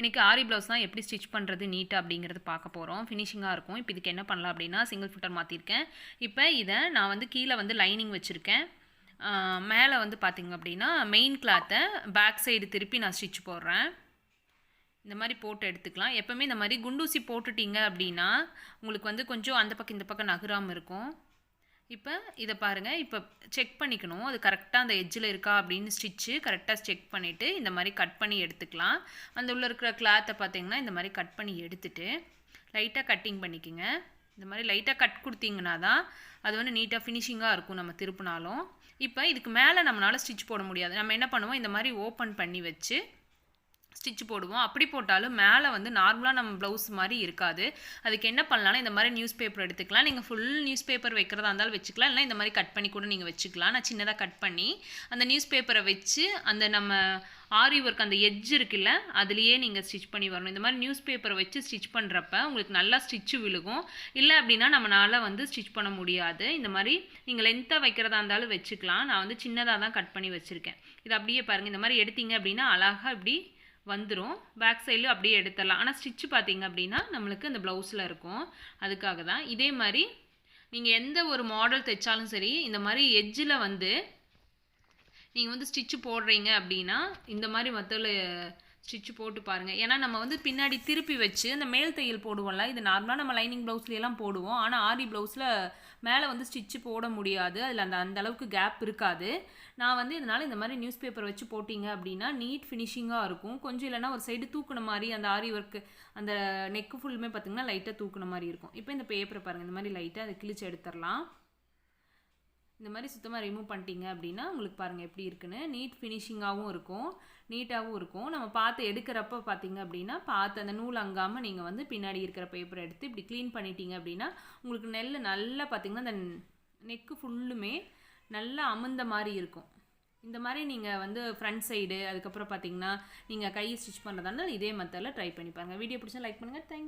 இன்றைக்கி ஆரி ப்ளவுஸ் தான் எப்படி ஸ்டிச் பண்ணுறது நீட்டாக அப்படிங்கிறது பார்க்க போகிறோம் ஃபினிஷிங்காக இருக்கும். இப்போ இதுக்கு என்ன பண்ணலாம் அப்படின்னா சிங்கிள் ஃபிட்டர் மாற்றிருக்கேன் இப்போ இதை நான் வந்து கீழே வந்து லைனிங் வச்சுருக்கேன். மேலே வந்து பார்த்திங்க அப்படின்னா மெயின் கிளாத்தை பேக் சைடு திருப்பி நான் ஸ்டிச் போடுறேன். இந்த மாதிரி போட்டு எடுத்துக்கலாம். எப்போவுமே இந்த மாதிரி குண்டூசி போட்டுட்டிங்க அப்படின்னா உங்களுக்கு வந்து கொஞ்சம் அந்த பக்கம் இந்த பக்கம் நகராமல் இருக்கும். இப்போ இதை பாருங்கள் இப்போ செக் பண்ணிக்கணும். அது கரெக்டாக அந்த எஜ்ஜில் இருக்கா அப்படின்னு ஸ்டிச்சு கரெக்டாக செக் பண்ணிவிட்டு இந்த மாதிரி கட் பண்ணி எடுத்துக்கலாம். அந்த உள்ளே இருக்கிற கிளாத்தை பார்த்தீங்கன்னா இந்த மாதிரி கட் பண்ணி எடுத்துட்டு லைட்டாக கட்டிங் பண்ணிக்கோங்க. இந்த மாதிரி லைட்டாக கட் கொடுத்தீங்கன்னா தான் அது வந்து நீட்டாக ஃபினிஷிங்காக இருக்கும் நம்ம திருப்பினாலும். இப்போ இதுக்கு மேலே நம்மளால் ஸ்டிச் போட முடியாது. நம்ம என்ன பண்ணுவோம்? இந்த மாதிரி ஓப்பன் பண்ணி வச்சு ஸ்டிச் போடுவோம். அப்படி போட்டாலும் மேலே வந்து நார்மலாக நம்ம ப்ளவுஸ் மாதிரி இருக்காது. அதுக்கு என்ன பண்ணலாம்னா இந்த மாதிரி நியூஸ் பேப்பர் எடுத்துக்கலாம். நீங்கள் ஃபுல் நியூஸ் பேப்பர் வைக்கிறதா இருந்தாலும் வச்சுக்கலாம். இல்லை இந்த மாதிரி கட் பண்ணி கூட நீங்கள் வச்சுக்கலாம். நான் சின்னதாக கட் பண்ணி அந்த நியூஸ் பேப்பரை வச்சு அந்த நம்ம ஆரி ஒர்க் அந்த எட்ஜ் இருக்குல்ல அதுலேயே நீங்கள் ஸ்டிச் பண்ணி வரணும். இந்த மாதிரி நியூஸ் பேப்பரை வச்சு ஸ்டிச் பண்ணுறப்ப உங்களுக்கு நல்லா ஸ்டிச்சு விழுகும். இல்லை அப்படின்னா நம்மளால் வந்து ஸ்டிச் பண்ண முடியாது. இந்த மாதிரி நீங்கள் லென்த்தாக வைக்கிறதா இருந்தாலும் வச்சுக்கலாம். நான் வந்து சின்னதாக தான் கட் பண்ணி வச்சுருக்கேன். இது அப்படியே பாருங்கள் இந்த மாதிரி எடுத்தீங்க அப்படின்னா அழகாக இப்படி வந்துடும் பேக் சைடில் அப்படியே எடுத்துடலாம். ஆனால் ஸ்டிச்சு பார்த்தீங்க அப்படின்னா நம்மளுக்கு அந்த ப்ளவுஸில் இருக்கும். அதுக்காக தான். இதே மாதிரி நீங்கள் எந்த ஒரு மாடல் தைச்சாலும் சரி இந்த மாதிரி எஜ்ஜில் வந்து நீங்கள் வந்து ஸ்டிச்சு போடுறீங்க அப்படின்னா இந்த மாதிரி மற்ற ஸ்டிச்சு போட்டு பாருங்கள் ஏன்னா நம்ம வந்து பின்னாடி திருப்பி வச்சு அந்த மேல் தையல் போடுவோம்ல இது நார்மலாக நம்ம லைனிங் ப்ளவுஸ்லாம் போடுவோம். ஆனால் ஆரி ப்ளவுஸில் மேலே வந்து ஸ்டிச்சு போட முடியாது. அதில் அந்த அந்த அளவுக்கு கேப் இருக்காது. நான் வந்து இதனால் இந்த மாதிரி நியூஸ் பேப்பர் வச்சு போட்டிங்க அப்படின்னா நீட் ஃபினிஷிங்காக இருக்கும். கொஞ்சம் இல்லைனா ஒரு சைடு தூக்குன மாதிரி அந்த ஆரி ஒர்க்கு அந்த நெக்கு ஃபுல்லுமே பார்த்திங்கன்னா லைட்டாக தூக்குன மாதிரி இருக்கும். இப்போ இந்த பேப்பரை பாருங்கள் இந்த மாதிரி லைட்டாக அதை கிழிச்சு எடுத்துடலாம். இந்த மாதிரி சுத்தமாக ரிமூவ் பண்ணிட்டீங்க அப்படின்னா உங்களுக்கு பாருங்கள் எப்படி இருக்குன்னு. நீட் ஃபினிஷிங்காகவும் இருக்கும். நீட்டாகவும் இருக்கும். நம்ம பார்த்து எடுக்கிறப்ப பார்த்தீங்க அப்படின்னா பார்த்து அந்த நூல் அங்காமல் நீங்கள் வந்து பின்னாடி இருக்கிற பேப்பரை எடுத்து இப்படி க்ளீன் பண்ணிட்டீங்க அப்படின்னா உங்களுக்கு நெல் நல்லா பார்த்திங்கன்னா அந்த நெக்கு ஃபுல்லுமே நல்லா அமுந்த மாதிரி இருக்கும். இந்த மாதிரி நீங்கள் வந்து ஃப்ரண்ட் சைடு அதுக்கப்புறம் பார்த்தீங்கன்னா நீங்கள் கை ஸ்டிச் பண்ணுறதா இருந்தால் இதே மெத்தடில் ட்ரை பண்ணி பாருங்கள் வீடியோ பிடிச்சா லைக் பண்ணுங்கள் தேங்க்யூ